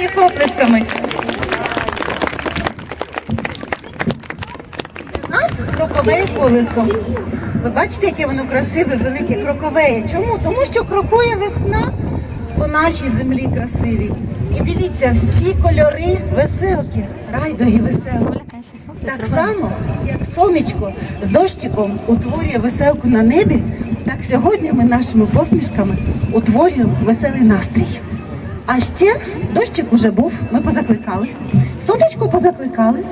їх оплесками. У нас крокове колесо. Ви бачите, яке воно красиве, велике, крокове. Чому? Тому що крокує весна по нашій землі красивій. І дивіться, всі кольори веселки, райдуги веселки. Так само, як сонечко з дощиком утворює веселку на небі, так сьогодні ми нашими посмішками утворюємо веселий настрій. А ще дощик уже був, ми позакликали. Сонечко позакликали.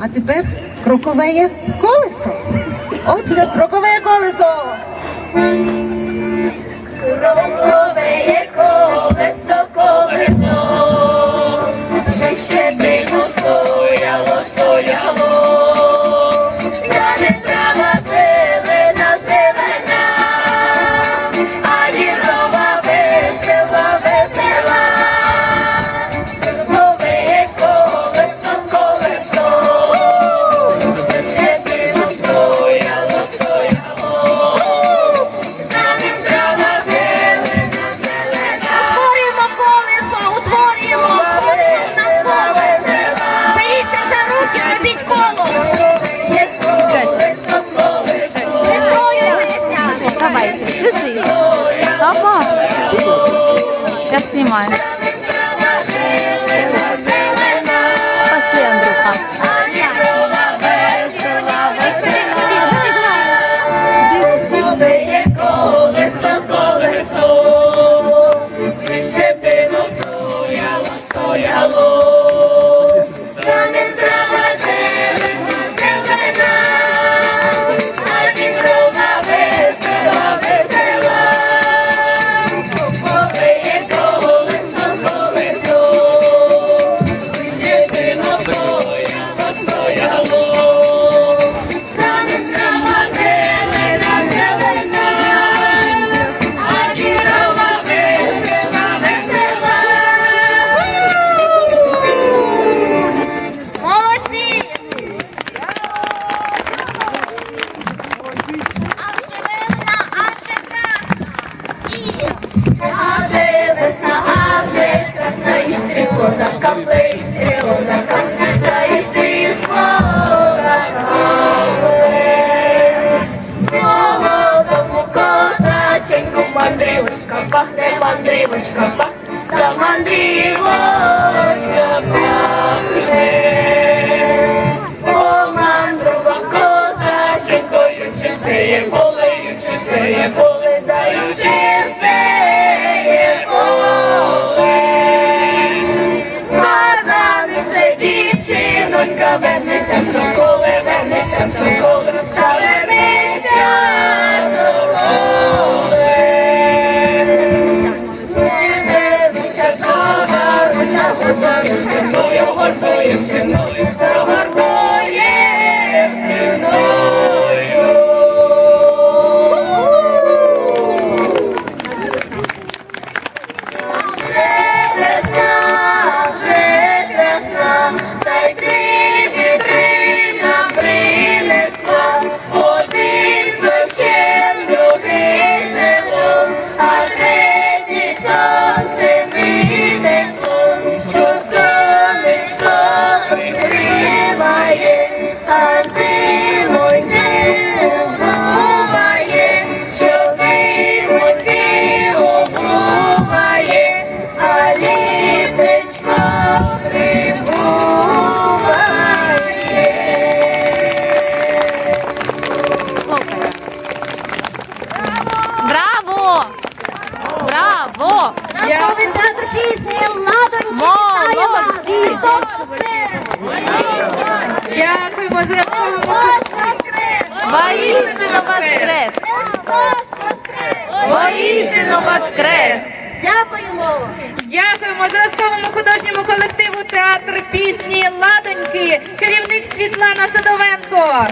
А тепер крокове колесо. Отже, крокове колесо. Крокове колесо, колесо, ще диво Держи. Опа. Я снимаю. Мандрівочка пахне, мандрівочка пахне, та мандрівочка пахне. Помандрував козаченькою, чистеє полею, чистеє поле, знаю, чистеє поле. Казани вже Молодці! Дякуємо зразковому! Воістину Воскрес! Воістину воскрес! Дякуємо! Дякуємо зразковому художньому колективу театр пісні Ладоньки, керівник Світлана Садовенко.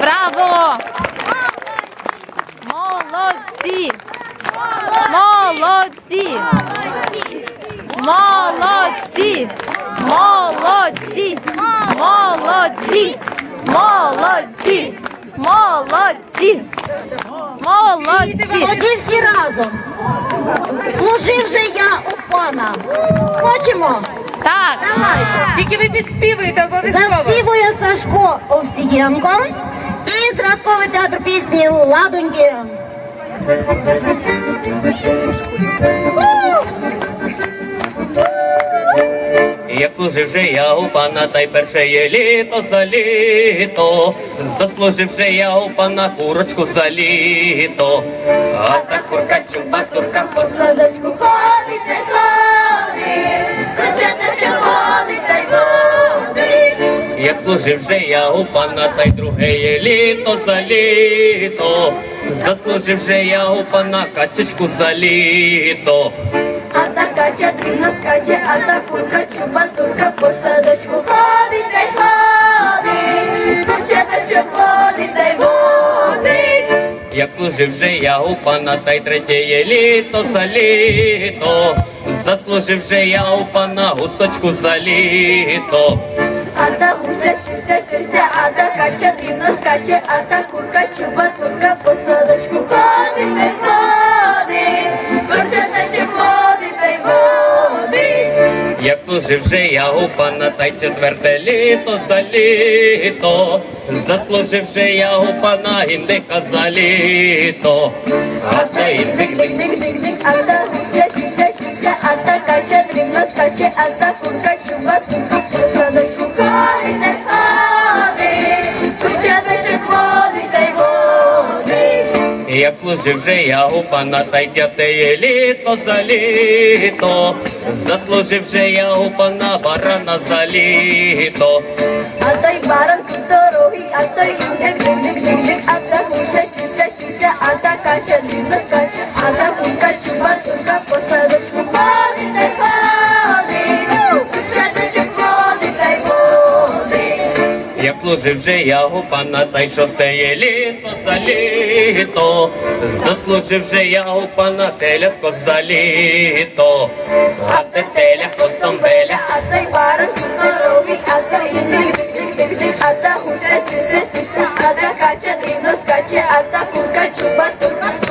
Браво! Молодці! Молодці! Молодці! Молодці! Молодці! Молодці! Тоді всі разом. Служив же я у пана. Хочемо? Так! Давайте. Тільки ви підспівуєте обов'язково. Заспівує Сашко Овсієнко і зразковий театр пісні Ладоньки. Як служив же я у пана, та й перше є літо за літо, заслужив же я у пана курочку за літо. А та курка чуба турка по садочку ходить, й ходить, ходить, та й ходить. Як служив же я у пана, та й друге є літо за літо, заслужив же я у пана качечку за літо. Кача дрібно скаче, а та курка чуба турка по садочку ходить, та й ходить, Курчата ходить, та й ходить. Як служив же я у пана, та й третє літо за літо, заслужив же я у пана гусочку за літо. А та гуся, сюся, сюся, а та кача дрібно скаче, а та курка чуба турка по садочку ходить, та й ходить, же я у пана, та й четверте літо за літо, заслужив же я у пана індика за літо. А та індик Дик-дик-дик-дик-дик, а та ще, сюся, сюся, а та кача дрібно скаче, а та курка чуба турка Як служив же я у пана, та й п'яте літо за літо, заслужив же я у пана барана за літо. А той баран тут дорогий, а той дик, дик, а та гуся, чуся, чуся, а та кача дрібно скаче, а та кунка, чуба турка по ходить. Як служив же я пана, та й шосте є літо за літо, заслужив же я пана телятко за літо, а те теля хвостом беля. А той баран тут дорогий, а дик, дик, а та гуся, сюся, сюся, а та кача дрібно скаче, а та курка чуба турка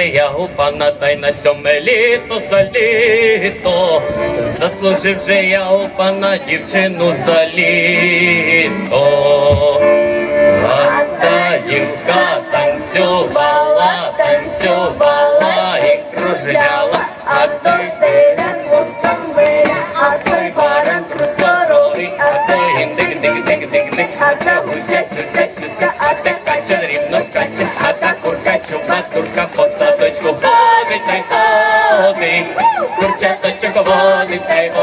я у пана, та на сьоме літо за літо, заслужив же я у пана дівчину за літо. А та дівка танцювала курчаточок водить, та.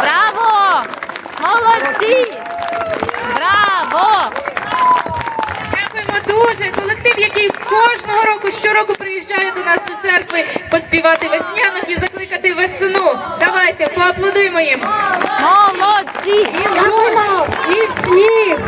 Браво! Молодці! Браво! Дякуємо дуже. Колектив, який кожного року, щороку приїжджає до нас до церкви поспівати веснянок і закликати весну. Давайте поаплодуємо їм. Молодці! Дякуємо. І в сніг,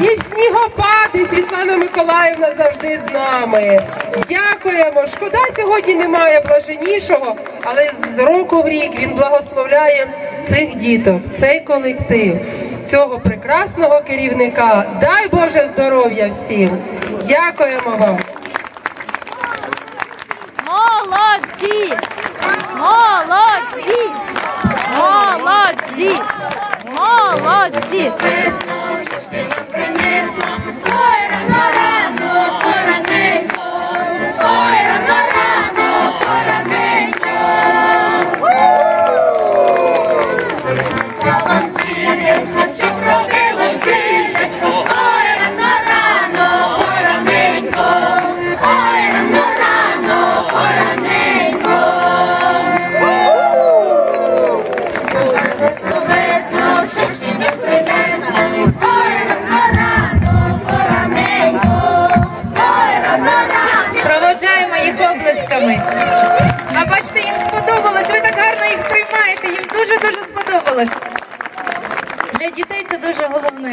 і в снігопади Світлана Миколаївна завжди з нами. Дякуємо. Шкода, сьогодні немає блаженішого, але з року в рік він благословляє цих діток, цей колектив, цього прекрасного керівника. Дай Боже здоров'я всім. Дякуємо вам. Молодці! Молодці! Молодці! Молодці! Ти нам принесла? Ой, сподобалось. Для дітей це дуже головне.